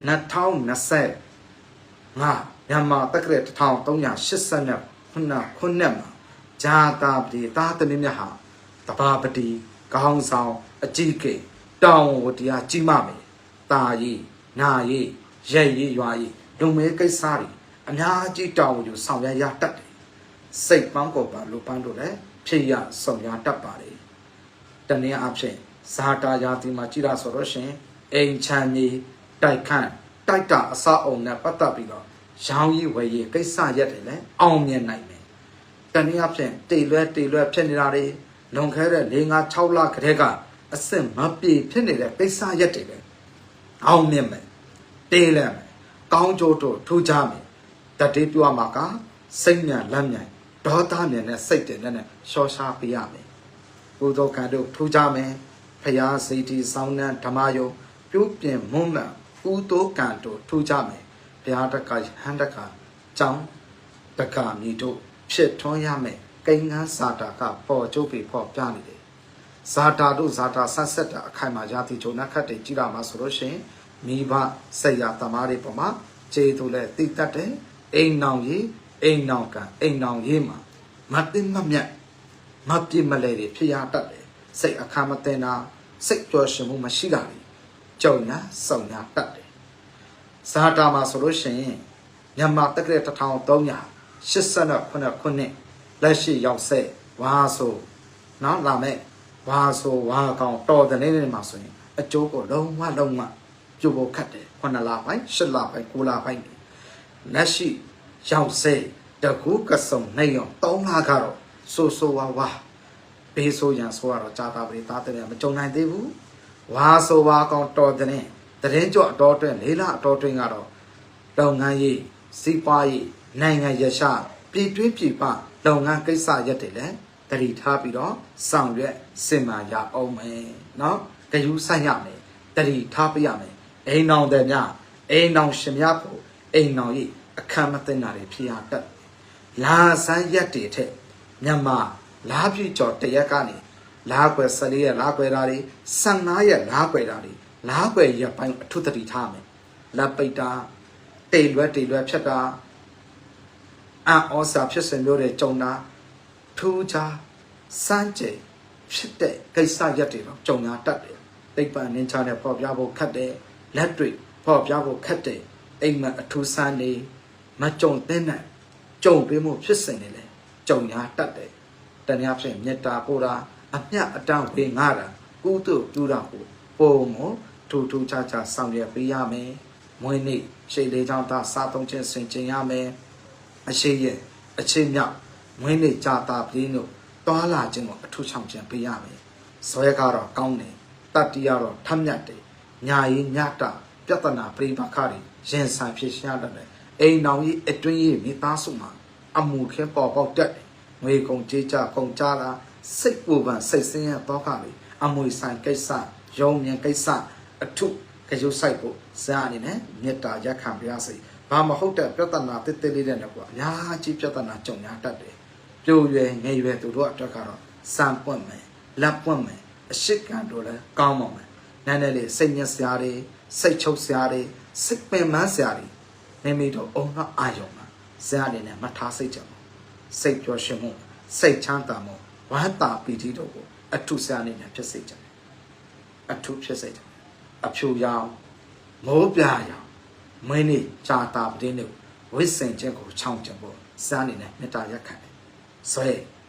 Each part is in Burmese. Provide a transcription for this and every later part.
2020ငါမြန်မာတက္ကရာ1389ခုနှစ်မှာဂျာတာပတိတာသမီးမြတ်ဟာတဘာပတိကောင်းဆောင်အကြီးကေတောင်းဝတရားကြီးမမယ်တာရီနာရီရဲရီရွာရီဒုံမဲကိစ္စတွေအများကြီးတောင်းဝယူဆောင်ရွက်ရတတ်တယ်စိတ်ပန်းကိုပါလူပန်းတို့လည်းဖြစ်ရဆောင်ရတတ်ပါလေတနည်းအားဖြင့်ဇာတာယာတိမှာကြည်ရဆိုတော့ရှင်အိမ်ချမ်းကြီး တိုက်ခန့်တိုက်တာအစအုံနဲ့ပတ်သက်ပြီးတော့ရောင်းကြီးဝယ်ရေးကိစ္စရက်တွေလည်းအောင်မြင်နိုင်တယ်တနည်းအားဖြင့်တိတ်လွဲတိတ်လွဲဖြစ်နေတာတွေလွန်ခဲ့တဲ့၄၅6လခရက်ကအစ်စ်မပြေဖြစ်နေတဲ့ကိစ္စရက်တွေလည်းအောင်မြင်မယ်တေးလဲမယ်ကောင်းကျိုးတို့ထူးခြားမယ်တတိပြောမှာကစိတ်မြန်လက်မြန်ဒေါသမြန်နဲ့စိတ်တယ်နဲ့ရှော့ရှားပေးရမယ်ဘုဒ္ဓကံတို့ထူးခြားမယ်ဖရာစိတ်ဒီစောင်းနှံဓမ္မယုံပြုပြင်မွန်းမှန် ဥတိုကံတို့ထူးခြားမယ်ဘုရားတက္ကဟန်တက္ကကြောင်းတက္ကမြည်တို့ဖြစ်ထွန်းရမယ်ကိန်းငန်းစာတာကပေါ်ကျုပ်ပြီးပေါ်ပြနေတယ်ဇာတာတို့ဇာတာဆက်ဆက်တာအခိုင်မှာယာတိဂျုံနခတ်တွေကြည်လာမှာဆိုလို့ရှိရင်မိဘဆက်ရတမားတွေပေါ်မှာခြေသူလည်းတိတ်တတ်တယ်အိမ်နောင်ကြီးအိမ်နောင်ကံအိမ်နောင်ရေးမှာမတင်မမြတ်မပြစ်မလဲတွေဖြစ်ရတတ်တယ်စိတ်အခါမတင်တာစိတ်ကြောရှင်မှုမရှိတာတွေ ကြုံညာစုံညာတတ်တယ်ဇာတာမှာဆိုလို့ရှိရင်မြန်မာတက္ကရာ1389ခုနှစ်လက်ရှိရောက်ဆက်ဝါဆိုနောက်လာမဲ့ဝါဆိုဝါကောင်တော်တဲ့နေ့နေ့မှာဆိုရင်အကျိုးကိုလုံးဝလုံးဝပြုတ်ဖို့ခတ်တယ်9လပိုင်း10လပိုင်း9လပိုင်းလက်ရှိရောက်ဆက်တကူကစုံနေရော3လကတော့ဆိုဆိုဝါဝါဘေးဆိုရန်ဆိုရတော့ကြာတာပရိသားတဲ့မကြုံနိုင်သေးဘူး ဝါဆိုဝါကောင်တော်တဲ့နေ့တရင်ကြော့အတော်တွင်လေးလအတော်တွင်ကတော့လုပ်ငန်းရေးစီးပွားရေးနိုင်ငံရရှပြည်တွင်းပြည်ပလုပ်ငန်းကိစ္စရက်တွေလည်းတတိထားပြီးတော့ဆောင်ရွက်စင်မာရအောင်မယ်เนาะဂယူးဆိုင်ရမယ်တတိထားပြရမယ်အိမ်အောင်တဲ့များအိမ်အောင်ရှင်များဖို့အိမ်အောင်ကြီးအခမ်းမသိတာတွေဖြစ်ရတတ်လာဆန်းရက်တွေထက်မြန်မာလာပြည့်ကျော်တရက်ကနေ လာကွယ်14ရက်လာကွယ်တာတွေ15ရက်လာကွယ်တာတွေလာကွယ်ရက်ပိုင်းအထုတတိထားမယ်လက်ပိတ်တာတိတ်လွဲတိတ်လွဲဖြတ်တာအံ့ဩစာဖြစ်စဉ်မျိုးတွေကြုံတာထူးခြားစမ်းကြယ်ဖြစ်တဲ့ကိစ္စရက်တွေတော့ကြုံရတတ်တယ်သိပ္ပံနင်းချတဲ့ပေါ်ပြဖို့ခတ်တယ်လက်တွေ့ပေါ်ပြဖို့ခတ်တယ်အိမ်မက်အထူးဆန်းနေမကြုံတဲ့နဲ့ကြုံပေးမှုဖြစ်စဉ်တွေလည်းကြုံရတတ်တယ်တနည်းအားဖြင့်မေတ္တာပို့တာ အမျှအတောင့်ဝေငါတာကုသိုလ်ပြုတာကိုပုံမထူထူခြားခြားဆောင်ရွက်ပေးရမယ်မွေးနေ့ရှိလေးချောင်းသားစားသုံးခြင်းဆင်ကျင်ရမယ်အရှိရဲ့အချင်းမြောက်မွေးနေ့ကြာတာပြင်းတို့တွာလာခြင်းကိုအထူးဆောင်ခြင်းပေးရမယ်ဇွဲကတော့ကောင်းတယ်တတ္တိကတော့ထက်မြတ်တယ်ညာရင်ညတာပြဿနာပြိပခါတွေရင်ဆိုင်ဖြစ်ရှားတတ်တယ်အိမ်တော်ကြီးအတွင်းကြီးမိသားစုမှာအမှုခဲပေါ်ပေါက်တတ်တယ်ငွေကုန်ကြေးကြကုန်ကြတာ စိတ်ပူပန်စိတ်ဆင်းရဲတော့ကလေအမွေဆိုင်ကိစ္စရုံမြန်ကိစ္စအထုကြိုးဆိုင်ဖို့ဇာအနေနဲ့မေတ္တာရက်ခံပါရစေဘာမဟုတ်တဲ့ပြဿနာတစ်တစ်လေးတဲ့တော့ကွာအများကြီးပြဿနာကြုံရတတ်တယ်ပြိုရွယ်ငယ်ရွယ်သူတို့အတွက်ကတော့စံပွင့်မယ်လက်ပွင့်မယ်အရှိကံတို့လည်းကောင်းပါမယ်နည်းနည်းလေးစိတ်ညစ်စရာတွေစိတ်ချုပ်စရာတွေစိတ်ပင်ပန်းစရာတွေနေမိတော့အုံတော့အာယုံမှာဇာအနေနဲ့မထားစိတ်ကြပါစိတ်ပျော်ရွှင်မှုစိတ်ချမ်းသာမှု ဝမ်းသာပီတိတို့ကိုအထုဆရာအနေနဲ့ဖြစ်စေကြတယ်အထုဖြစ်စေကြတယ်အဖြူရောင်မိုးပြရောင်မင်းနေကြာတာပတင်းတို့ဝိစင်ချက်ကိုချောင်းချဖို့စားအနေနဲ့မေတ္တာရက်ခံတယ်ဇွဲ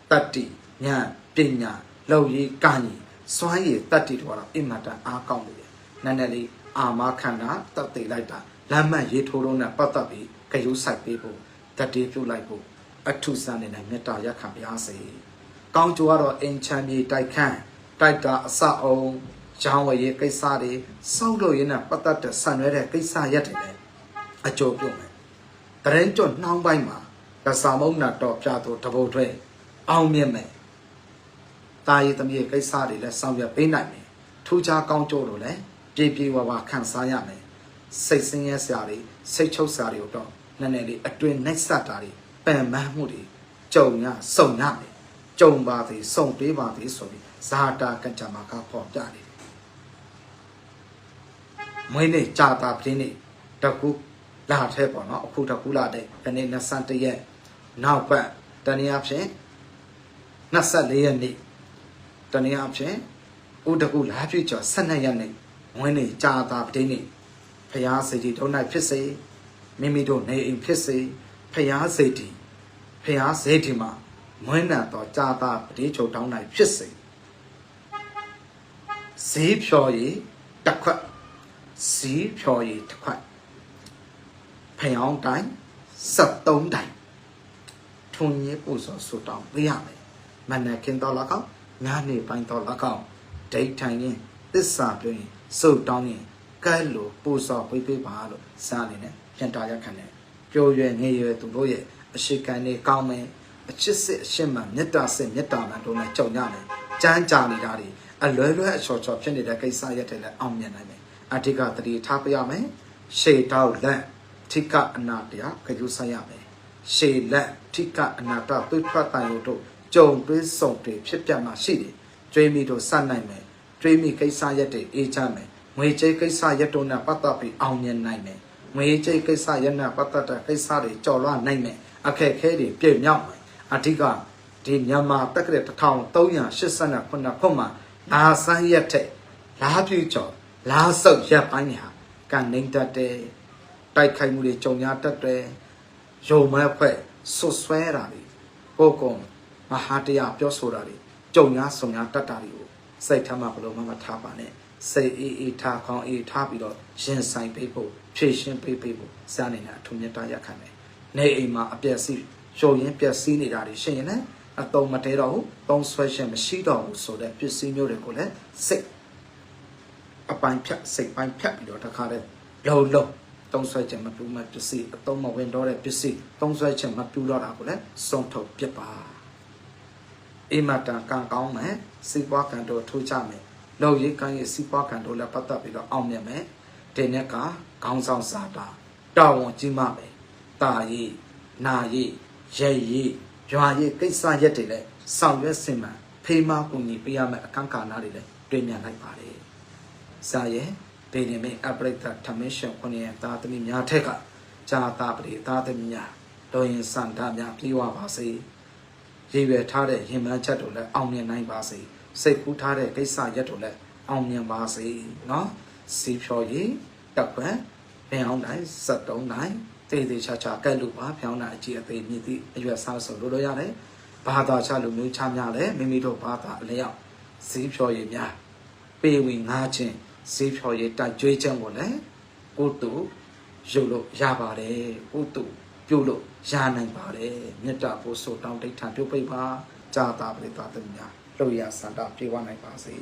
တတ္တိဉာဏ်ပညာလောက်ရည်ကံကြီးစွမ်းရည်တတ္တိတို့ကတော့အင်မတန်အားကောင်းနေတယ်နည်းနည်းလေးအာမခန္ဓာတတ်သိလိုက်တာလမ်းမှတ်ရေးထိုးလုံးနဲ့ပတ်သက်ပြီးကြယူဆိုင်ပေးဖို့တတိပြုလိုက်ဖို့အထုဆန်းနေနဲ့မေတ္တာရက်ခံပါစေ။ ကောင်းကျိုးကတော့အင်ချမ်းမြေတိုက်ခန့်တိုက်တာအစအုံရောင်းဝယ်ရေးကိစ္စတွေစောက်လို့ရင်းနဲ့ပတ်သက်တဲ့ဆန်ရွဲတဲ့ကိစ္စရက်တွေလည်းအကျိုးပြုမယ်။တရင်ကျွတ်နှောင်းပိုင်းမှာကစားမုံနာတော်ပြသူတပုတ်ထွဲအောင်မြင်မယ်။တာရည်သမီးကိစ္စတွေလည်းဆောင်ရွက်ပေးနိုင်မယ်။ထူးခြားကောင်းကျိုးတို့လည်းပြေပြေဝဝခံစားရမယ်။စိတ်ဆင်းရဲစရာတွေစိတ်ချုပ်စရာတွေတော့နည်းနည်းလေးအတွင်နှိုက်ဆက်တာတွေပန်ပန်းမှုတွေကြုံရစုံရမယ် ကြုံပါသည်စုံပေးပါသည်ဆိုပြီးဇာတာကကြမှာကပေါ်ပြနေတယ်မွေးနေ့ကြာတာပြင်းနေ့တကူလာထဲပေါ့နော်အခုတကူလာတဲ့ဒီနေ့21ရက်နောက်ပတ်တနည်းအားဖြင့်24ရက်နေ့တနည်းအားဖြင့်ဥတကူလာပြည့်ကျော်12ရက်နေ့ဝင်းနေကြာတာပတိနေ့ဖျားစေတီတို့၌ဖြစ်စေမိမိတို့နေအိမ်ဖြစ်စေဖျားစေတီဖျားစေတီမှာ မွင်းနံတော်ကြာတာပတိချုပ်တောင်း၌ဖြစ်စေဈေးဖြော်ရည်တစ်ခွက်ဈေးဖြော်ရည်တစ်ခွက်ဖျောင်းတိုင်း73တိုင်းထုံရည်ပူဇော်ဆုတောင်းပေးရမယ်မနက်ခင်းတော်၎င်းညနေပိုင်းတော်၎င်းဒိဋ္ဌိုင်ရင်သစ္စာတွင်ဆုတောင်းရင်ကဲလိုပူဇော်ပေးပေးပါလို့စာအနေနဲ့ပြန်တာရက်ခံတယ်ပျော်ရွယ်ငြိမ်ရွယ်သူတို့ရဲ့အရှိကံတွေကောင်းမယ် အချစ်စစ်အရှင်းမှမေတ္တာစစ်မေတ္တာမှတို့နဲ့ကြုံရမယ်ကြမ်းကြာနေတာတွေအလွယ်လွယ်အချော်ချော်ဖြစ်နေတဲ့ကိစ္စရက်တွေလည်းအောင်မြင်နိုင်မယ်အဓိကတတိထားပြရမယ်ရှေတောက်လက်ထိကအနာတရားခရုဆိုင်ရမယ်ရှေလက်ထိကအနာတသွေးထွက်တိုင်တို့ကြုံသွေးဆုံတွေဖြစ်ပြမှာရှိတယ်ကျွေးမိတို့စနိုင်မယ်ကျွေးမိကိစ္စရက်တွေအေးချမယ်ငွေကြေးကိစ္စရက်တို့နဲ့ပတ်သက်ပြီးအောင်မြင်နိုင်မယ်ငွေကြေးကိစ္စရက်နဲ့ပတ်သက်တဲ့ကိစ္စတွေကြော်လွှမ်းနိုင်မယ်အခက်ခဲတွေပြည့်မြောက်မယ် အဓိကဒီမြန်မာတက္ကရာ1389ခုမှာလာဆန်းရက်ထက်လာပြည့်ကျော်လာဆုပ်ရက်ပိုင်းညာကနေတတ်တဲ့တိုက်ခိုက်မှုတွေကြုံရတတ်တယ်ယုံမဲ့ဖွဲ့ဆွဆွဲတာတွေကိုကုံမဟာတရားပြောဆိုတာတွေကြုံရဆုံရတတ်တာတွေကိုစိတ်ထမ်းမှဘလို့မှမထားပါနဲ့စိတ်အေးအေးထားခေါင်းအေးထားပြီးတော့ရင်ဆိုင်ပေးဖို့ဖြည့်ရှင်းပေးပေးဖို့စနေတာအထုံမြတ်တာရက်ခံတယ်နေအိမ်မှာအပြက်စီး ရှုံရင်ပြက်စီးနေတာတွေရှိရင်လည်းအတုံမတဲတော့ဘူးသုံးဆွဲရှင်မရှိတော့ဘူးဆိုတဲ့ပစ္စည်းမျိုးတွေကိုလည်းစိတ်အပိုင်းဖြတ်စိတ်ပိုင်းဖြတ်ပြီးတော့တခါတည်းလုံလုံသုံးဆွဲခြင်းမပြူမပစ္စည်းအတုံးမဝင်တော့တဲ့ပစ္စည်းသုံးဆွဲခြင်းမပြူတော့တာကိုလည်းစုံထုတ်ပြစ်ပါအိမ်မတန်ကံကောင်းမယ်စီးပွားကံတို့ထိုးချမယ်လောက်ရေးကံရဲ့စီးပွားကံတို့လည်းပတ်သက်ပြီးတော့အောင်မြင်မယ်ဒီနေ့ကခေါင်းဆောင်စာတာတာဝန်ကြီးမှမယ်တာရေးနာရေး ရဲရီရွာရေးကိစ္စရက်တွေလည်းဆောင်ရွက်စင်မှဖေးမကူညီပေးရမယ့်အခက်အခဲတွေလည်းတွေ့မြင်လိုက်ပါတယ်။စာရဲ့ဒေနေမေအပရိသတ်ထမင်းရှင်ခုနှစ်ရဲ့သာသမီများထက်ကဂျာတာပရိသာသမီများတော်ရင်စန္ဒများပြေဝပါစေ။ရည်ရွယ်ထားတဲ့ရင်မှန်းချက်တို့လည်းအောင်မြင်နိုင်ပါစေ။စိတ်ကူးထားတဲ့ကိစ္စရက်တို့လည်းအောင်မြင်ပါစေ။နော်။စီဖြော်ရေးတပ်ပံပင်အောင်တိုင်း73တိုင်း တေးသေးချာချာကဲလူပါဖြောင်းတာအကြည့်အသေးမြည်သည့်အရွယ်စားဆိုလို့လို့ရတယ်ဘာသာချလူမျိုးချများလည်းမိမိတို့ဘာသာအလျောက်စီဖြော်ရည်များပေဝီငါချင်းဈေးဖြော်ရည်တိုက်ကြွေးခြင်းကိုလည်းကိုတူရုပ်လို့ရပါတယ်ကိုတူပြုတ်လို့ရနိုင်ပါတယ်မေတ္တာပို့ဆိုတောင်းတိဋ္ဌာပြုတ်ပိတ်ပါကြာတာပရိသတ်များလှုပ်ရစန္ဒပြေဝနိုင်ပါစေ